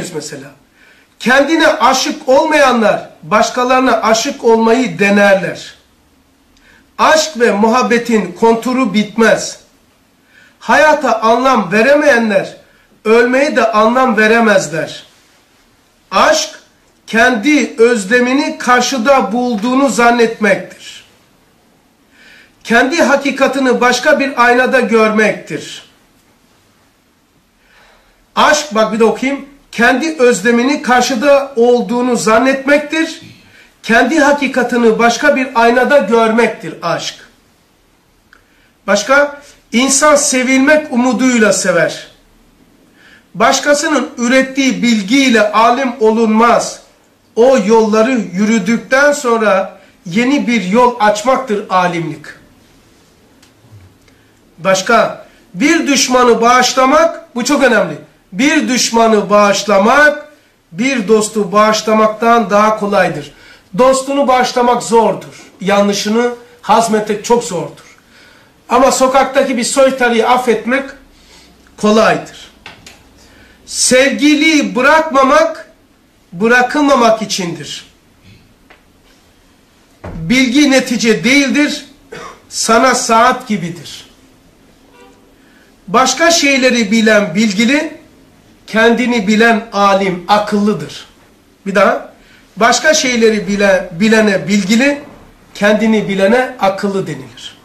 yüz mesela. Kendine aşık olmayanlar başkalarına aşık olmayı denerler. Aşk ve muhabbetin konturu bitmez. Hayata anlam veremeyenler ölmeye de anlam veremezler. Aşk kendi özlemini karşıda bulduğunu zannetmektir. Kendi hakikatini başka bir aynada görmektir. Aşk bak bir de okuyayım. Kendi özlemini karşıda olduğunu zannetmektir. Kendi hakikatini başka bir aynada görmektir aşk. Başka? insan sevilmek umuduyla sever. Başkasının ürettiği bilgiyle alim olunmaz. O yolları yürüdükten sonra yeni bir yol açmaktır alimlik. Başka? Bir düşmanı bağışlamak, bu çok önemli bir düşmanı bağışlamak, bir dostu bağışlamaktan daha kolaydır. Dostunu bağışlamak zordur. Yanlışını hazmetmek çok zordur. Ama sokaktaki bir soytarıyı affetmek kolaydır. Sevgiliyi bırakmamak, bırakılmamak içindir. Bilgi netice değildir, sana saat gibidir. Başka şeyleri bilen bilgili, kendini bilen alim akıllıdır. Bir daha başka şeyleri bile, bilene bilgili, kendini bilene akıllı denilir.